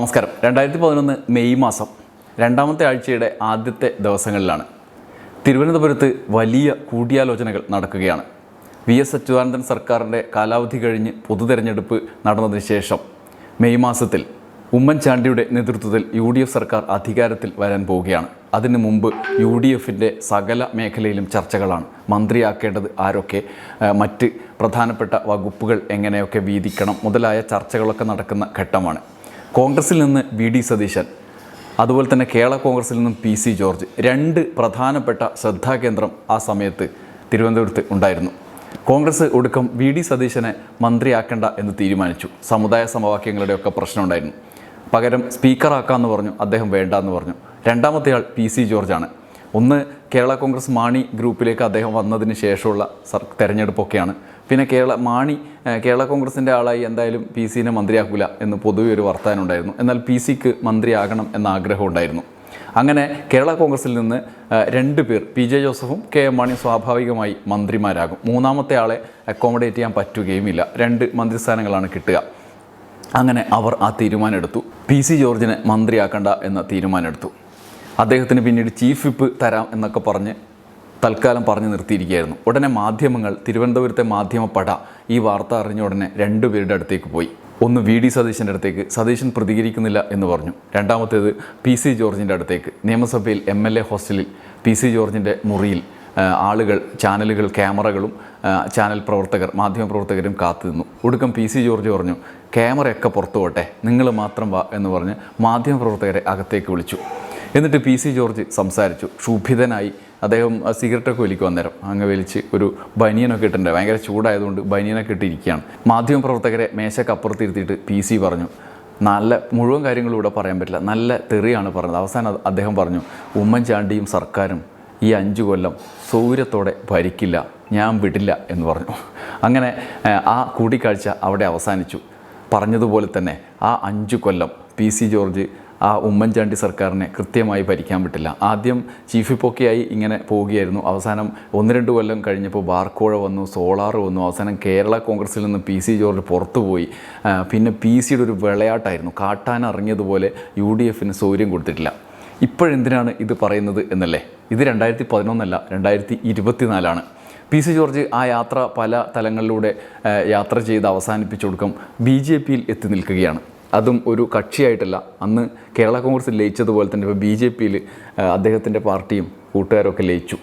നമസ്കാരം. രണ്ടായിരത്തി പതിനൊന്ന് മെയ് മാസം രണ്ടാമത്തെ ആഴ്ചയുടെ ആദ്യത്തെ ദിവസങ്ങളിലാണ്. തിരുവനന്തപുരത്ത് വലിയ കൂടിയാലോചനകൾ നടക്കുകയാണ്. വി എസ് അച്യുതാനന്ദൻ സർക്കാരിന്റെ കാലാവധി കഴിഞ്ഞ് പൊതു തെരഞ്ഞെടുപ്പ് നടന്നതിന് ശേഷം മെയ് മാസത്തിൽ ഉമ്മൻചാണ്ടിയുടെ നേതൃത്വത്തിൽ യു ഡി എഫ് സർക്കാർ അധികാരത്തിൽ വരാൻ പോവുകയാണ്. അതിനു മുമ്പ് യു ഡി എഫിന്റെ സകല മേഖലയിലും ചർച്ചകളാണ്. മന്ത്രിയാക്കേണ്ടത് ആരൊക്കെ? മറ്റ് പ്രധാനപ്പെട്ട വകുപ്പുകൾ എങ്ങനെയൊക്കെ വീതിക്കണം? മുതലായ ചർച്ചകളൊക്കെ നടക്കുന്ന ഘട്ടമാണ്. കോൺഗ്രസിൽ നിന്ന് വി ഡി സതീശൻ അതുപോലെ തന്നെ കേരള കോൺഗ്രസിൽ നിന്നും പി സി ജോർജ് രണ്ട് പ്രധാനപ്പെട്ട ശ്രദ്ധാകേന്ദ്രം ആ സമയത്ത് തിരുവനന്തപുരത്ത് ഉണ്ടായിരുന്നു. കോൺഗ്രസ് ഒടുക്കം വി ഡി സതീശനെ മന്ത്രിയാക്കേണ്ട എന്ന് തീരുമാനിച്ചു. സമുദായ സമവാക്യങ്ങളുടെയൊക്കെ പ്രശ്നമുണ്ടായിരുന്നു പകരം സ്പീക്കറാക്കാമെന്ന് പറഞ്ഞു അദ്ദേഹം വേണ്ട എന്ന് പറഞ്ഞു. രണ്ടാമത്തെ ആൾ പി സി ജോർജാണ്. ഒന്ന് കേരള കോൺഗ്രസ് മാണി ഗ്രൂപ്പിലേക്ക് അദ്ദേഹം വന്നതിന് ശേഷമുള്ള സർ തെരഞ്ഞെടുപ്പൊക്കെയാണ്. പിന്നെ കേരള മാണി കേരള കോൺഗ്രസിന്റെ ആളായി എന്തായാലും പി സിനെ മന്ത്രിയാക്കില്ല എന്ന് പൊതുവെ ഒരു വർത്തമാനം ഉണ്ടായിരുന്നു. എന്നാൽ പി സിക്ക് മന്ത്രിയാകണം എന്ന ആഗ്രഹം ഉണ്ടായിരുന്നു. അങ്ങനെ കേരള കോൺഗ്രസിൽ നിന്ന് രണ്ട് പേർ പി ജെ ജോസഫും കെ എം മാണിയും സ്വാഭാവികമായി മന്ത്രിമാരാകും. മൂന്നാമത്തെ ആളെ അക്കോമഡേറ്റ് ചെയ്യാൻ പറ്റുകയുമില്ല. രണ്ട് മന്ത്രിസ്ഥാനങ്ങളാണ് കിട്ടുക. അങ്ങനെ അവർ ആ തീരുമാനമെടുത്തു. പി സി ജോർജിനെ മന്ത്രിയാക്കണ്ട എന്ന തീരുമാനമെടുത്തു. അദ്ദേഹത്തിന് പിന്നീട് ചീഫ് വിപ്പ് തരാം എന്നൊക്കെ പറഞ്ഞ് തൽക്കാലം പറഞ്ഞു നിർത്തിയിരിക്കുകയായിരുന്നു. ഉടനെ മാധ്യമങ്ങൾ തിരുവനന്തപുരത്തെ മാധ്യമപ്പട ഈ വാർത്ത അറിഞ്ഞ ഉടനെ രണ്ടുപേരുടെ അടുത്തേക്ക് പോയി. ഒന്ന് വി ഡി സതീശന്റെ അടുത്തേക്ക് സതീശൻ പ്രതികരിക്കുന്നില്ല എന്ന് പറഞ്ഞു. രണ്ടാമത്തേത് പി സി ജോർജിന്റെ അടുത്തേക്ക്. നിയമസഭയിൽ എം എൽ എ ഹോസ്റ്റലിൽ പി സി ജോർജിന്റെ മുറിയിൽ ആളുകൾ ചാനലുകൾ ക്യാമറകളും ചാനൽ പ്രവർത്തകർ മാധ്യമപ്രവർത്തകരും കാത്തുനിന്നു ഒടുക്കം പി സി ജോർജ് പറഞ്ഞു ക്യാമറയൊക്കെ പുറത്തു പോട്ടെ നിങ്ങൾ മാത്രം വാ എന്ന് പറഞ്ഞ് മാധ്യമപ്രവർത്തകരെ അകത്തേക്ക് വിളിച്ചു. എന്നിട്ട് പി സി ജോർജ് സംസാരിച്ചു. ക്ഷുഭിതനായി. അദ്ദേഹം സിഗരറ്റൊക്കെ വലിക്കും അന്നേരം. അങ്ങ് വലിച്ച് ഒരു ബനിയനൊക്കെ ഇട്ടിട്ടുണ്ട്. ഭയങ്കര ചൂടായതുകൊണ്ട് ബനിയനൊക്കെ ഇട്ടിരിക്കുകയാണ് മാധ്യമപ്രവർത്തകരെ മേശക്കപ്പുറത്തിരുത്തിയിട്ട് പി സി പറഞ്ഞു നല്ല മുഴുവൻ കാര്യങ്ങളും ഇവിടെ പറയാൻ പറ്റില്ല. നല്ല തെറിയാണ് പറഞ്ഞത്. അവസാനം അദ്ദേഹം പറഞ്ഞു ഉമ്മൻചാണ്ടിയും സർക്കാരും ഈ അഞ്ചു കൊല്ലം സൗര്യത്തോടെ ഭരിക്കില്ല. ഞാൻ വിടില്ല. എന്ന് പറഞ്ഞു. അങ്ങനെ ആ കൂടിക്കാഴ്ച അവിടെ അവസാനിച്ചു. പറഞ്ഞതുപോലെ തന്നെ ആ അഞ്ചു കൊല്ലം പി സി ജോർജ് ആ ഉമ്മൻചാണ്ടി സർക്കാരിനെ കൃത്യമായി ഭരിക്കാൻ പറ്റില്ല ആദ്യം ചീഫ് വിപ്പൊക്കെയായി ഇങ്ങനെ പോവുകയായിരുന്നു. അവസാനം ഒന്ന് രണ്ട് കൊല്ലം കഴിഞ്ഞപ്പോൾ ബാർക്കോഴ വന്നു സോളാർ വന്നു. അവസാനം കേരള കോൺഗ്രസിൽ നിന്ന് പി സി ജോർജ് പുറത്തുപോയി പിന്നെ പി സിയുടെ ഒരു വിളയാട്ടായിരുന്നു. കാട്ടാൻ ഇറങ്ങിയതുപോലെ യു ഡി എഫിന് സൗകര്യം കൊടുത്തിട്ടില്ല. ഇപ്പോഴെന്തിനാണ് ഇത് പറയുന്നത് എന്നല്ലേ? ഇത് രണ്ടായിരത്തി പതിനൊന്നല്ല രണ്ടായിരത്തി ഇരുപത്തിനാലാണ് പി സി ജോർജ് ആ യാത്ര പല തലങ്ങളിലൂടെ യാത്ര ചെയ്ത് അവസാനിപ്പിച്ചു കൊടുക്കും. ബി ജെ പിയിൽ എത്തി നിൽക്കുകയാണ്. അതും ഒരു കക്ഷിയായിട്ടല്ല. അന്ന് കേരള കോൺഗ്രസ് ലയിച്ചതുപോലെ തന്നെ ഇപ്പോൾ ബി ജെ പിയിൽ അദ്ദേഹത്തിന്റെ പാർട്ടിയും കൂട്ടുകാരൊക്കെ ലയിച്ചു.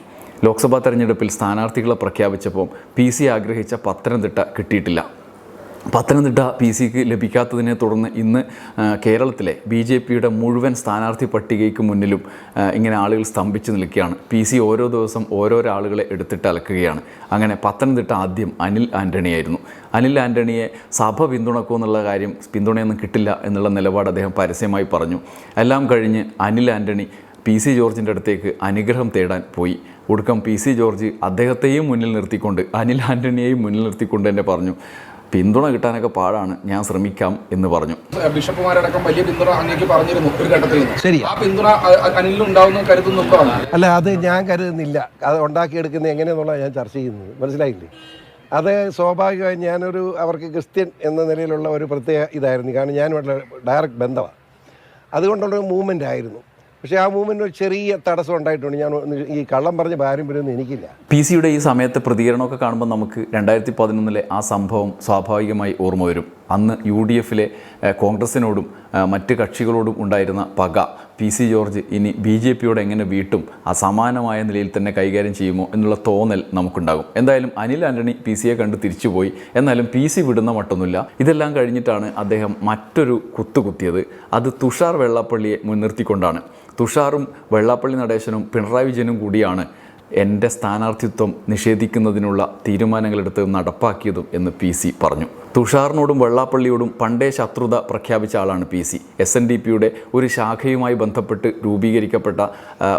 ലോക്സഭാ തെരഞ്ഞെടുപ്പിൽ സ്ഥാനാർത്ഥികളെ പ്രഖ്യാപിച്ചപ്പോൾ പി സി ആഗ്രഹിച്ച പത്തനംതിട്ട കിട്ടിയിട്ടില്ല. പത്തനംതിട്ട പി സിക്ക് ലഭിക്കാത്തതിനെ തുടർന്ന് ഇന്ന് കേരളത്തിലെ ബി ജെ പിയുടെ മുഴുവൻ സ്ഥാനാർത്ഥി പട്ടികയ്ക്ക് മുന്നിലും ഇങ്ങനെ ആളുകൾ സ്തംഭിച്ച് നിൽക്കുകയാണ്. പി സി ഓരോ ദിവസം ഓരോരോ ആളുകളെ എടുത്തിട്ട് അലക്കുകയാണ്. അങ്ങനെ പത്തനംതിട്ട ആദ്യം അനിൽ ആന്റണിയായിരുന്നു അനിൽ ആന്റണിയെ സഭ പിന്തുണക്കൂ എന്നുള്ള കാര്യം പിന്തുണയൊന്നും കിട്ടില്ല എന്നുള്ള നിലപാട് അദ്ദേഹം പരസ്യമായി പറഞ്ഞു. എല്ലാം കഴിഞ്ഞ് അനിൽ ആന്റണി പി സി ജോർജിന്റെ അടുത്തേക്ക് അനുഗ്രഹം തേടാൻ പോയി. ഒടുക്കം പി സി ജോർജ് അദ്ദേഹത്തെയും മുന്നിൽ നിർത്തിക്കൊണ്ട് അനിൽ ആന്റണിയെയും മുന്നിൽ നിർത്തിക്കൊണ്ട് തന്നെ പറഞ്ഞു. പിന്തുണ കിട്ടാനൊക്കെ പാടാണ് ഞാൻ ശ്രമിക്കാം എന്ന് പറഞ്ഞു. ബിഷപ്പുമാരടക്കം വലിയ പിന്തുണ അങ്ങേക്ക് പറഞ്ഞിരുന്നു ഒരു ഘട്ടത്തിൽ ശരി. ആ പിന്തുണ കരുതുന്നുണ്ടോ അല്ല അത് ഞാൻ കരുതുന്നില്ല. അത് ഉണ്ടാക്കിയെടുക്കുന്നത് എങ്ങനെയെന്നുള്ളത് ഞാൻ ചർച്ച ചെയ്യുന്നത്. മനസ്സിലായില്ലേ? അത് സ്വാഭാവികമായി ഞാനൊരു അവർക്ക് ക്രിസ്ത്യൻ എന്ന നിലയിലുള്ള ഒരു പ്രത്യേക ഇതായിരുന്നു. കാരണം ഞാനുമായിട്ടുള്ള ഡയറക്റ്റ് ബന്ധമാണ് അതുകൊണ്ടുള്ള മൂവ്മെന്റ് ആയിരുന്നു. പക്ഷേ ആ മൂവ്മെന്റ് ഒരു ചെറിയ തടസ്സം ഉണ്ടായിട്ടുണ്ട്. ഞാൻ ഈ കള്ളം പറഞ്ഞ പാരമ്പര്യമൊന്നും എനിക്കില്ല. പി സിയുടെ ഈ സമയത്തെ പ്രതികരണമൊക്കെ കാണുമ്പോൾ നമുക്ക് രണ്ടായിരത്തി പതിനൊന്നിലെ ആ സംഭവം സ്വാഭാവികമായി ഓർമ്മ വരും. അന്ന് യു ഡി എഫിലെ കോൺഗ്രസിനോടും മറ്റ് കക്ഷികളോടും ഉണ്ടായിരുന്ന പക. പി സി ജോർജ് ഇനി ബി ജെ പിയോട് എങ്ങനെ വീട്ടും? അസമാനമായ നിലയിൽ തന്നെ കൈകാര്യം ചെയ്യുമോ എന്നുള്ള തോന്നൽ നമുക്കുണ്ടാകും. എന്തായാലും അനിൽ ആന്റണി പി സിയെ കണ്ട് തിരിച്ചുപോയി. എന്നാലും പി സി വിടുന്ന മട്ടൊന്നുമില്ല. ഇതെല്ലാം കഴിഞ്ഞിട്ടാണ് അദ്ദേഹം മറ്റൊരു കുത്തുകുത്തിയത്. അത് തുഷാർ വെള്ളാപ്പള്ളിയെ മുൻനിർത്തിക്കൊണ്ടാണ്. തുഷാറും വെള്ളാപ്പള്ളി നടേശനും പിണറായി വിജയനും കൂടിയാണ് എന്റെ സ്ഥാനാർത്ഥിത്വം നിഷേധിക്കുന്നതിനുള്ള തീരുമാനങ്ങളെടുത്ത് നടപ്പാക്കിയതും എന്ന് പി സി പറഞ്ഞു. തുഷാറിനോടും വെള്ളാപ്പള്ളിയോടും പണ്ടേ ശത്രുത പ്രഖ്യാപിച്ച ആളാണ് P C. S N D പിയുടെ ഒരു ശാഖയുമായി ബന്ധപ്പെട്ട് രൂപീകരിക്കപ്പെട്ട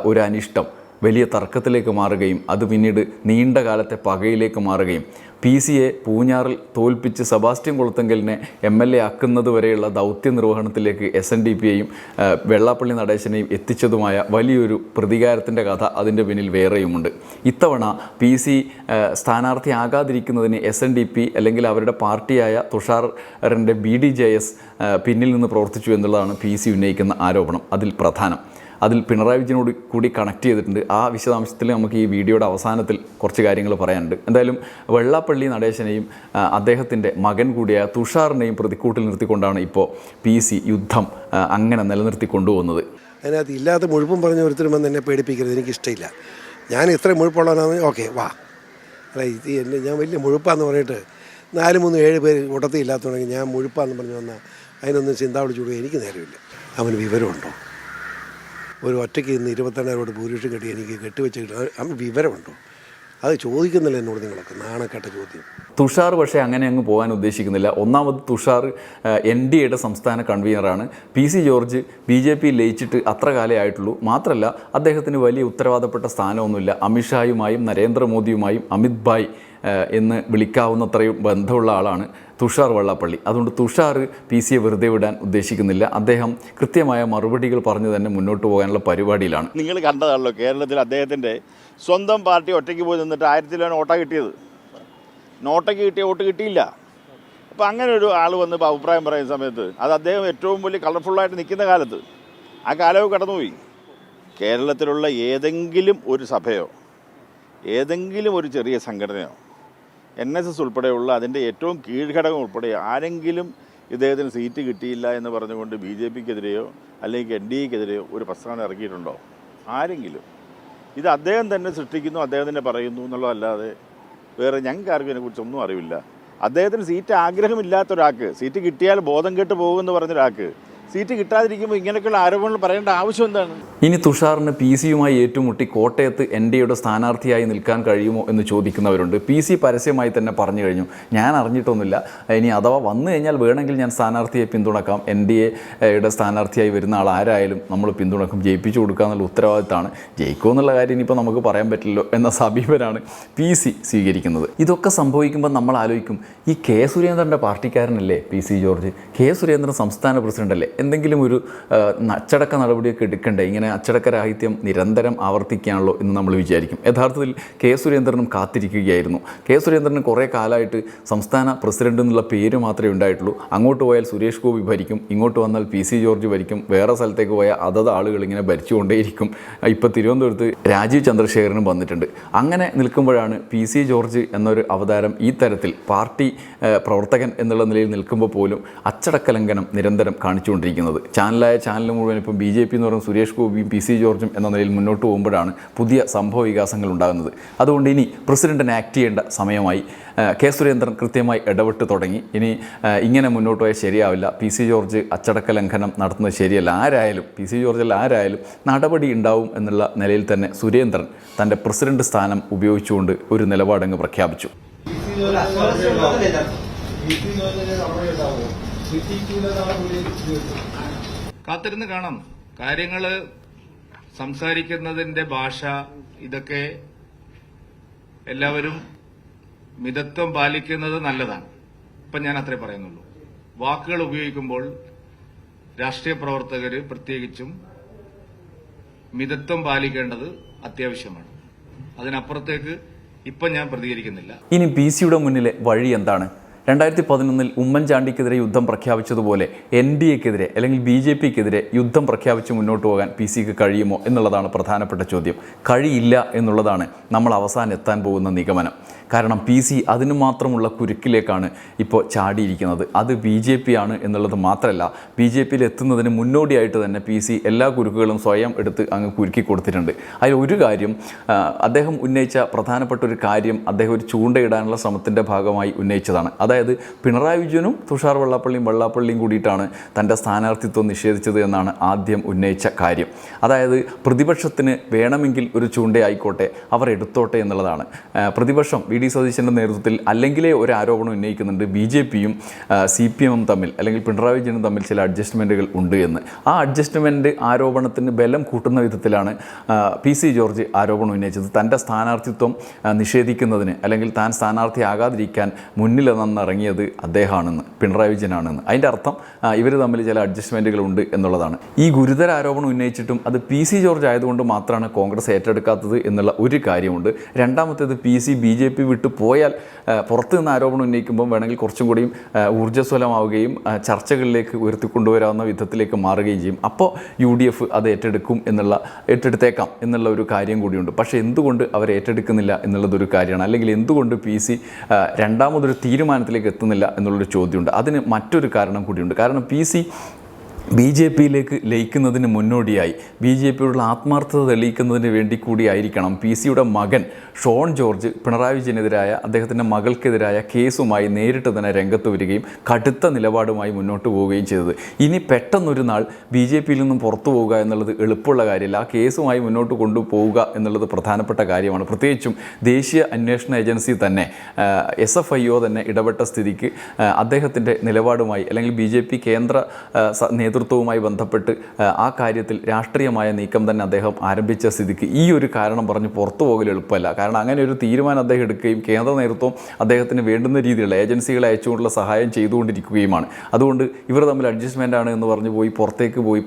ഒരു അനിഷ്ടം. വലിയ തർക്കത്തിലേക്ക് മാറുകയും അത് പിന്നീട് നീണ്ട കാലത്തെ പകയിലേക്ക് മാറുകയും. പി സിയെ പൂഞ്ഞാറിൽ തോൽപ്പിച്ച് സെബാസ്റ്റ്യൻ കുളത്തെങ്കലിനെ എം എൽ എ ആക്കുന്നത് വരെയുള്ള ദൗത്യ നിർവഹണത്തിലേക്ക് എസ് എൻ ഡി പിയെയും വെള്ളാപ്പള്ളി നടേശനെയും എത്തിച്ചതുമായ വലിയൊരു പ്രതികാരത്തിന്റെ കഥ അതിന്റെ പിന്നിൽ വേറെയുമുണ്ട്. ഇത്തവണ പി സി സ്ഥാനാർത്ഥിയാകാതിരിക്കുന്നതിന് എസ് എൻ ഡി പി അല്ലെങ്കിൽ അവരുടെ പാർട്ടിയായ തുഷാറിന്റെ ബി ഡി ജെ എസ് പിന്നിൽ നിന്ന് പ്രവർത്തിച്ചു എന്നുള്ളതാണ് പി സി ഉന്നയിക്കുന്ന ആരോപണം. അതിൽ പ്രധാനം അതിൽ പിണറായി വിജയനോട് കൂടി കണക്ട് ചെയ്തിട്ടുണ്ട്. ആ വിശദാംശത്തിൽ നമുക്ക് ഈ വീഡിയോയുടെ അവസാനത്തിൽ കുറച്ച് കാര്യങ്ങൾ പറയാനുണ്ട്. എന്തായാലും വെള്ളാപ്പള്ളി നടേശനെയും അദ്ദേഹത്തിന്റെ മകൻ കൂടിയ തുഷാറിനെയും പ്രതിക്കൂട്ടിൽ നിർത്തിക്കൊണ്ടാണ് ഇപ്പോൾ പി സി യുദ്ധം അങ്ങനെ നിലനിർത്തി കൊണ്ടുപോകുന്നത്. അതിനകത്ത് ഇല്ലാത്ത മുഴുപ്പും പറഞ്ഞ ഒരുത്തരും വന്ന് എന്നെ പേടിപ്പിക്കരുത്. എനിക്കിഷ്ടമില്ല ഞാൻ ഇത്ര മുഴുപ്പുള്ളവനാണെന്ന് ഓക്കെ വാ. അല്ല ഇത് എന്നെ ഞാൻ വലിയ മുഴുപ്പാന്ന് പറഞ്ഞിട്ട് നാല് മൂന്ന് ഏഴ് പേര് കൂട്ടത്തിൽ ഇല്ലാത്തതുണ്ടെങ്കിൽ ഞാൻ മുഴുപ്പാന്ന് പറഞ്ഞു വന്നാൽ അതിനൊന്നും ചിന്താവിളിച്ചു കൊടുക്കുക എനിക്ക് നേരമില്ല. അവന് വിവരമുണ്ടോ? ഒരു ഒറ്റയ്ക്ക് ഇന്ന് ഇരുപത്തെണ്ണായിരോട് ഭൂരിപക്ഷം കെട്ടി എനിക്ക് കെട്ടിവെച്ച് കിട്ടും. വിവരമുണ്ടോ? അത് ചോദിക്കുന്നില്ല എന്നോട് നിങ്ങളൊക്കെ. നാണക്കെട്ട ചോദ്യം. തുഷാർ പക്ഷേ അങ്ങനെ അങ്ങ് പോകാൻ ഉദ്ദേശിക്കുന്നില്ല. ഒന്നാമത് തുഷാർ എൻ ഡി എയുടെ സംസ്ഥാന കൺവീനറാണ്. P C George B J P ലയിച്ചിട്ട് അത്ര കാലേ ആയിട്ടുള്ളൂ. മാത്രമല്ല അദ്ദേഹത്തിന് വലിയ ഉത്തരവാദപ്പെട്ട സ്ഥാനമൊന്നുമില്ല. അമിത്ഷായുമായും നരേന്ദ്രമോദിയുമായും അമിത് ഭായ് എന്ന് വിളിക്കാവുന്നത്രയും ബന്ധമുള്ള ആളാണ്. തുഷാർ വള്ളാപ്പള്ളി. അതുകൊണ്ട് തുഷാർ പി സിയെ വെറുതെ വിടാൻ ഉദ്ദേശിക്കുന്നില്ല. അദ്ദേഹം കൃത്യമായ മറുപടികൾ പറഞ്ഞു തന്നെ മുന്നോട്ട് പോകാനുള്ള പരിപാടിയിലാണ്. നിങ്ങൾ കണ്ടതാണല്ലോ കേരളത്തിൽ അദ്ദേഹത്തിന്റെ സ്വന്തം പാർട്ടി ഒറ്റയ്ക്ക് പോയി നിന്നിട്ട് ആയിരത്തിലാണ് ഓട്ട കിട്ടിയത്. നോട്ടയ്ക്ക് കിട്ടിയ വോട്ട് കിട്ടിയില്ല. അപ്പോൾ അങ്ങനെ ഒരു ആൾ വന്ന് അഭിപ്രായം പറയുന്ന സമയത്ത് അത് അദ്ദേഹം ഏറ്റവും വലിയ കളർഫുള്ളായിട്ട് നിൽക്കുന്ന കാലത്ത്. ആ കാലവും കടന്നുപോയി. കേരളത്തിലുള്ള ഏതെങ്കിലും ഒരു സഭയോ ഏതെങ്കിലും ഒരു ചെറിയ സംഘടനയോ എൻ എസ് എസ് ഉൾപ്പെടെയുള്ള അതിന്റെ ഏറ്റവും കീഴ്ഘടകം ഉൾപ്പെടെ ആരെങ്കിലും ഇദ്ദേഹത്തിന് സീറ്റ് കിട്ടിയില്ല എന്ന് പറഞ്ഞുകൊണ്ട് ബി ജെ പിക്കെതിരെയോ അല്ലെങ്കിൽ എൻ ഡി എക്കെതിരെയോ ഒരു പ്രസ്ഥാനം ഇറക്കിയിട്ടുണ്ടോ? ആരെങ്കിലും. ഇത് അദ്ദേഹം തന്നെ സൃഷ്ടിക്കുന്നു അദ്ദേഹം തന്നെ പറയുന്നു എന്നുള്ളതല്ലാതെ വേറെ ഞങ്ങൾക്ക് ആർക്കും ഇതിനെക്കുറിച്ച് ഒന്നും അറിവില്ല. അദ്ദേഹത്തിന് സീറ്റ് ആഗ്രഹമില്ലാത്ത ഒരാൾക്ക് സീറ്റ് കിട്ടിയാൽ ബോധം കെട്ട് പോകുമെന്ന് പറഞ്ഞ ഒരാൾക്ക് സീറ്റ് കിട്ടാതിരിക്കുമ്പോൾ ഇങ്ങനെയൊക്കെയുള്ള ആരോപണങ്ങൾ പറയേണ്ട ആവശ്യം എന്താണ്? ഇനി തുഷാറിന് പി സിയുമായി ഏറ്റുമുട്ടി കോട്ടയത്ത് എൻ ഡി എയുടെ സ്ഥാനാർത്ഥിയായി നിൽക്കാൻ കഴിയുമോ എന്ന് ചോദിക്കുന്നവരുണ്ട്. പി സി പരസ്യമായി തന്നെ പറഞ്ഞു കഴിഞ്ഞു. ഞാൻ അറിഞ്ഞിട്ടൊന്നുമില്ല. ഇനി അഥവാ വന്നു കഴിഞ്ഞാൽ വേണമെങ്കിൽ ഞാൻ സ്ഥാനാർത്ഥിയെ പിന്തുണക്കാം. എൻ ഡി എയുടെ സ്ഥാനാർത്ഥിയായി വരുന്ന ആൾ ആരായാലും നമ്മൾ പിന്തുണക്കും. ജയിപ്പിച്ചു കൊടുക്കുക എന്നുള്ള ഉത്തരവാദിത്തമാണ് ജയിക്കുമോ എന്നുള്ള കാര്യം ഇനിയിപ്പോൾ നമുക്ക് പറയാൻ പറ്റില്ലല്ലോ എന്ന സമീപനാണ് പി സി സ്വീകരിക്കുന്നത്. ഇതൊക്കെ സംഭവിക്കുമ്പോൾ നമ്മൾ ആലോചിക്കും. ഈ കെ സുരേന്ദ്രന്റെ പാർട്ടിക്കാരനല്ലേ P C George? K Surendran സംസ്ഥാന പ്രസിഡന്റ് അല്ലേ എന്തെങ്കിലും ഒരു അച്ചടക്ക നടപടിയൊക്കെ എടുക്കണ്ടേ? ഇങ്ങനെ അച്ചടക്ക രാഹിത്യം നിരന്തരം ആവർത്തിക്കുകയാണല്ലോ എന്ന് നമ്മൾ വിചാരിക്കും. യഥാർത്ഥത്തിൽ കെ സുരേന്ദ്രനും കാത്തിരിക്കുകയായിരുന്നു. കെ സുരേന്ദ്രന് കുറേ കാലമായിട്ട് സംസ്ഥാന പ്രസിഡന്റ് എന്നുള്ള പേര് മാത്രമേ ഉണ്ടായിട്ടുള്ളൂ. അങ്ങോട്ട് പോയാൽ സുരേഷ് ഗോപി ഭരിക്കും. ഇങ്ങോട്ട് വന്നാൽ പി സി ജോർജ് ഭരിക്കും. വേറെ സ്ഥലത്തേക്ക് പോയാൽ അതത് ആളുകൾ ഇങ്ങനെ ഭരിച്ചുകൊണ്ടേയിരിക്കും. ഇപ്പോൾ തിരുവനന്തപുരത്ത് രാജീവ് ചന്ദ്രശേഖരനും വന്നിട്ടുണ്ട്. അങ്ങനെ നിൽക്കുമ്പോഴാണ് പി സി ജോർജ് എന്നൊരു അവതാരം ഈ തരത്തിൽ പാർട്ടി പ്രവർത്തകൻ എന്നുള്ള നിലയിൽ നിൽക്കുമ്പോൾ പോലും അച്ചടക്ക ലംഘനം നിരന്തരം കാണിച്ചുകൊണ്ടിരിക്കുന്നത്. ചാനലായ ചാനൽ മുഴുവൻ ഇപ്പം ബി ജെ പി എന്ന് പറയുന്ന സുരേഷ് ഗോപിയും പി സി ജോർജും എന്ന നിലയിൽ മുന്നോട്ട് പോകുമ്പോഴാണ് പുതിയ സംഭവ വികാസങ്ങൾ ഉണ്ടാകുന്നത്. അതുകൊണ്ട് ഇനി പ്രസിഡന്റിനെ ആക്ട് ചെയ്യേണ്ട സമയമായി. കെ സുരേന്ദ്രൻ കൃത്യമായി ഇടപെട്ട് തുടങ്ങി. ഇനി ഇങ്ങനെ മുന്നോട്ട് പോയാൽ ശരിയാവില്ല. പി സി ജോർജ് അച്ചടക്ക ലംഘനം നടത്തുന്നത് ശരിയല്ല. ആരായാലും പി സി ജോർജിൽ ആരായാലും നടപടി ഉണ്ടാവും എന്നുള്ള നിലയിൽ തന്നെ സുരേന്ദ്രൻ തന്റെ പ്രസിഡന്റ് സ്ഥാനം ഉപയോഗിച്ചുകൊണ്ട് ഒരു നിലപാടങ്ങ് പ്രഖ്യാപിച്ചു. കാത്തിരുന്ന് കാണാം. കാര്യങ്ങൾ സംസാരിക്കുന്നതിന്റെ ഭാഷ ഇതൊക്കെ എല്ലാവരും മിതത്വം പാലിക്കുന്നത് നല്ലതാണ്. ഇപ്പം ഞാൻ അത്രേ പറയുന്നുള്ളൂ. വാക്കുകൾ ഉപയോഗിക്കുമ്പോൾ രാഷ്ട്രീയ പ്രവർത്തകർ പ്രത്യേകിച്ചും മിതത്വം പാലിക്കേണ്ടത് അത്യാവശ്യമാണ്. അതിനപ്പുറത്തേക്ക് ഇപ്പം ഞാൻ പ്രതികരിക്കുന്നില്ല. ഇനി ബി സിയുടെ മുന്നിലെ വഴി എന്താണ്? രണ്ടായിരത്തി പതിനൊന്നിൽ ഉമ്മൻചാണ്ടിക്കെതിരെ യുദ്ധം പ്രഖ്യാപിച്ചതുപോലെ എൻ ഡി എക്കെതിരെ അല്ലെങ്കിൽ ബി ജെ പിക്കെതിരെ യുദ്ധം പ്രഖ്യാപിച്ച് മുന്നോട്ട് പോകാൻ പി സിക്ക് കഴിയുമോ എന്നുള്ളതാണ് പ്രധാനപ്പെട്ട ചോദ്യം. കഴിയില്ല എന്നുള്ളതാണ് നമ്മൾ അവസാനം എത്താൻ പോകുന്ന നിഗമനം. കാരണം പി സി അതിനു മാത്രമുള്ള കുരുക്കിലേക്കാണ് ഇപ്പോൾ ചാടിയിരിക്കുന്നത്. അത് ബി ജെ പി ആണ് എന്നുള്ളത് മാത്രമല്ല ബി ജെ പിയിൽ എത്തുന്നതിന് മുന്നോടിയായിട്ട് തന്നെ പി സി എല്ലാ കുരുക്കുകളും സ്വയം എടുത്ത് അങ്ങ് കുരുക്കി കൊടുത്തിട്ടുണ്ട്. അതിൽ ഒരു കാര്യം അദ്ദേഹം ഉന്നയിച്ച പ്രധാനപ്പെട്ട ഒരു കാര്യം അദ്ദേഹം ഒരു ചൂണ്ടയിടാനുള്ള ശ്രമത്തിന്റെ ഭാഗമായി ഉന്നയിച്ചതാണ്. അതായത് അതായത് പിണറായി വിജയനും തുഷാർ വെള്ളാപ്പള്ളിയും വെള്ളാപ്പള്ളിയും കൂടിയിട്ടാണ് തന്റെ സ്ഥാനാർത്ഥിത്വം നിഷേധിച്ചത് എന്നാണ് ആദ്യം ഉന്നയിച്ച കാര്യം. അതായത് പ്രതിപക്ഷത്തിന് വേണമെങ്കിൽ ഒരു ചൂണ്ടയായിക്കോട്ടെ അവർ എടുത്തോട്ടെ എന്നുള്ളതാണ്. പ്രതിപക്ഷം വി ഡി സതീശന്റെ നേതൃത്വത്തിൽ അല്ലെങ്കിലേ ഒരു ആരോപണം ഉന്നയിക്കുന്നുണ്ട്. ബി ജെ പിയും സി പി എമ്മും തമ്മിൽ അല്ലെങ്കിൽ പിണറായി വിജയനും തമ്മിൽ ചില അഡ്ജസ്റ്റ്മെന്റുകൾ ഉണ്ട് എന്ന്. ആ അഡ്ജസ്റ്റ്മെന്റ് ആരോപണത്തിന് ബലം കൂട്ടുന്ന വിധത്തിലാണ് പി സി ജോർജ് ആരോപണം ഉന്നയിച്ചത്. തന്റെ സ്ഥാനാർത്ഥിത്വം നിഷേധിക്കുന്നതിന് അല്ലെങ്കിൽ താൻ സ്ഥാനാർത്ഥിയാകാതിരിക്കാൻ മുന്നിൽ നിന്നിറങ്ങിയത് അദ്ദേഹമാണെന്ന് പിണറായി വിജയനാണെന്ന്. അതിന്റെ അർത്ഥം ഇവർ തമ്മിൽ ചില അഡ്ജസ്റ്റ്മെന്റുകൾ ഉണ്ട് എന്നുള്ളതാണ്. ഈ ഗുരുതര ആരോപണം ഉന്നയിച്ചിട്ടും അത് പി സി ജോർജ് ആയതുകൊണ്ട് മാത്രമാണ് കോൺഗ്രസ് ഏറ്റെടുക്കാത്തത് എന്നുള്ള ഒരു കാര്യമുണ്ട്. രണ്ടാമത്തേത് P C B J P വിട്ടു പോയാൽ പുറത്തു നിന്ന് ആരോപണം ഉന്നയിക്കുമ്പോൾ വേണമെങ്കിൽ കുറച്ചും കൂടിയും ഊർജസ്വലമാവുകയും ചർച്ചകളിലേക്ക് ഉയർത്തിക്കൊണ്ടുവരാവുന്ന വിധത്തിലേക്ക് മാറുകയും ചെയ്യും. അപ്പോൾ യു ഡി എഫ് അത് ഏറ്റെടുക്കും എന്നുള്ള ഏറ്റെടുത്തേക്കാം എന്നുള്ള ഒരു കാര്യം കൂടിയുണ്ട്. പക്ഷേ എന്തുകൊണ്ട് അവർ ഏറ്റെടുക്കുന്നില്ല എന്നുള്ളതൊരു കാര്യമാണ്. അല്ലെങ്കിൽ എന്തുകൊണ്ട് പി സി രണ്ടാമതൊരു തീരുമാനത്തിലേക്ക് എത്തുന്നില്ല എന്നുള്ളൊരു ചോദ്യമുണ്ട്. അതിന് മറ്റൊരു കാരണം കൂടിയുണ്ട്. കാരണം പി സി ബി ജെ പിയിലേക്ക് ലയിക്കുന്നതിന് മുന്നോടിയായി. ബി ജെ പിയോടുള്ള ആത്മാർത്ഥത തെളിയിക്കുന്നതിന് വേണ്ടി കൂടിയായിരിക്കണം. പി സിയുടെ മകൻ ഷോൺ ജോർജ് പിണറായി വിജയനെതിരായ അദ്ദേഹത്തിന്റെ മകൾക്കെതിരായ കേസുമായി നേരിട്ട് തന്നെ രംഗത്ത് വരികയും കടുത്ത നിലപാടുമായി മുന്നോട്ട് പോവുകയും ചെയ്തത്. ഇനി പെട്ടെന്നൊരു നാൾ ബി ജെ പിയിൽ നിന്നും പുറത്തു പോവുക എന്നുള്ളത് എളുപ്പമുള്ള കാര്യമല്ല. ആ കേസുമായി മുന്നോട്ട് കൊണ്ടുപോവുക എന്നുള്ളത് പ്രധാനപ്പെട്ട കാര്യമാണ്. പ്രത്യേകിച്ചും ദേശീയ അന്വേഷണ ഏജൻസി തന്നെ എസ് എഫ് ഐ ഒ തന്നെ ഇടപെട്ട സ്ഥിതിക്ക് അദ്ദേഹത്തിന്റെ നിലപാടുമായി അല്ലെങ്കിൽ ബി ജെ പി കേന്ദ്ര സ- നേതൃത്വവുമായി ബന്ധപ്പെട്ട് ആ, കാര്യത്തിൽ രാഷ്ട്രീയമായ നീക്കം തന്നെ അദ്ദേഹം ആരംഭിച്ച സ്ഥിതിക്ക് ഈ ഒരു കാരണം പറഞ്ഞ് പുറത്തു പോകൽ എളുപ്പമല്ല. കാരണം അങ്ങനെ ഒരു തീരുമാനം അദ്ദേഹം എടുക്കുകയും കേന്ദ്ര നേതൃത്വം അദ്ദേഹത്തിന് വേണ്ടുന്ന രീതിയിലുള്ള ഏജൻസികളെ അയച്ചുകൊണ്ടുള്ള സഹായം ചെയ്തുകൊണ്ടിരിക്കുകയുമാണ്. അതുകൊണ്ട് ഇവർ തമ്മിൽ അഡ്ജസ്റ്റ്മെന്റ് ആണ് എന്ന് പറഞ്ഞ് പോയി പുറത്തേക്ക് പോയി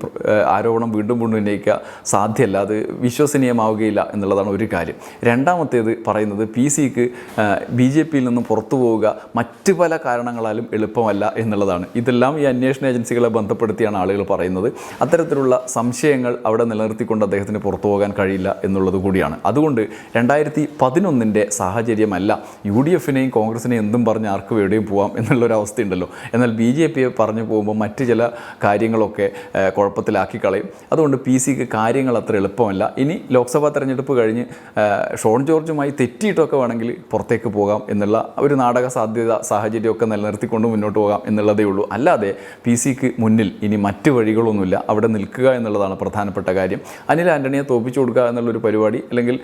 ആരോപണം വീണ്ടും വീണ്ടും ഉന്നയിക്കുക സാധ്യമല്ല. അത് വിശ്വസനീയമാവുകയില്ല എന്നുള്ളതാണ് ഒരു കാര്യം. രണ്ടാമത്തേത് പറയുന്നത് പി സിക്ക് ബി ജെ പിയിൽ നിന്നും പുറത്തു പോവുക മറ്റ് പല കാരണങ്ങളാലും എളുപ്പമല്ല എന്നുള്ളതാണ്. ഇതെല്ലാം ഈ അന്വേഷണ ഏജൻസികളെ ബന്ധപ്പെടുത്തിയാണ് ആളുകൾ പറയുന്നത്. അത്തരത്തിലുള്ള സംശയങ്ങൾ അവിടെ നിലനിർത്തിക്കൊണ്ട് അദ്ദേഹത്തിന് പുറത്തു പോകാൻ കഴിയില്ല എന്നുള്ളത് കൂടിയാണ്. അതുകൊണ്ട് രണ്ടായിരത്തി പതിനൊന്നിന്റെ സാഹചര്യമല്ല യു ഡി എഫിനെയും കോൺഗ്രസിനെയും എന്തും പറഞ്ഞ് ആർക്കും എവിടെയും പോവാം എന്നുള്ളൊരു അവസ്ഥയുണ്ടല്ലോ. എന്നാൽ ബി ജെ പിയെ പറഞ്ഞു പോകുമ്പോൾ മറ്റ് ചില കാര്യങ്ങളൊക്കെ കുഴപ്പത്തിലാക്കി കളയും. അതുകൊണ്ട് പി സിക്ക് കാര്യങ്ങൾ അത്ര എളുപ്പമല്ല. ഇനി ലോക്സഭാ തെരഞ്ഞെടുപ്പ് കഴിഞ്ഞ് ഷോൺ ജോർജുമായി തെറ്റിയിട്ടൊക്കെ വേണമെങ്കിൽ പുറത്തേക്ക് പോകാം എന്നുള്ള ഒരു നാടക സാധ്യത സാഹചര്യമൊക്കെ നിലനിർത്തിക്കൊണ്ട് മുന്നോട്ട് പോകാം എന്നുള്ളതേ ഉള്ളൂ. അല്ലാതെ പി സിക്ക് മുന്നിൽ ഇനി മറ്റ് വഴികളൊന്നുമില്ല. അവിടെ നിൽക്കുക എന്നുള്ളതാണ് പ്രധാനപ്പെട്ട കാര്യം. അനിൽ ആന്റണിയെ തോപ്പിച്ചു കൊടുക്കുക എന്നുള്ളൊരു പരിപാടി അല്ലെങ്കിൽ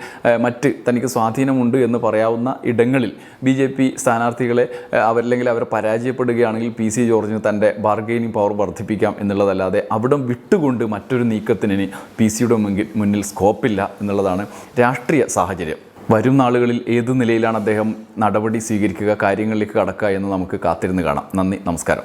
മറ്റ് തനിക്ക് സ്വാധീനമുണ്ട് എന്ന് പറയാവുന്ന ഇടങ്ങളിൽ ബി ജെ പി സ്ഥാനാർത്ഥികളെ അവരല്ലെങ്കിൽ അവർ പരാജയപ്പെടുകയാണെങ്കിൽ പി സി ജോർജിന് തന്റെ ബാർഗെയിനിങ് പവർ വർദ്ധിപ്പിക്കാം എന്നുള്ളതല്ലാതെ അവിടം വിട്ടുകൊണ്ട് മറ്റൊരു നീക്കത്തിന് പി സിയുടെ മുന്നിൽ സ്കോപ്പില്ല എന്നുള്ളതാണ് രാഷ്ട്രീയ സാഹചര്യം. വരും നാളുകളിൽ ഏത് നിലയിലാണ് അദ്ദേഹം നടപടി സ്വീകരിക്കുക കാര്യങ്ങളിലേക്ക് കടക്കുക എന്ന് നമുക്ക് കാത്തിരുന്ന് കാണാം. നന്ദി നമസ്കാരം.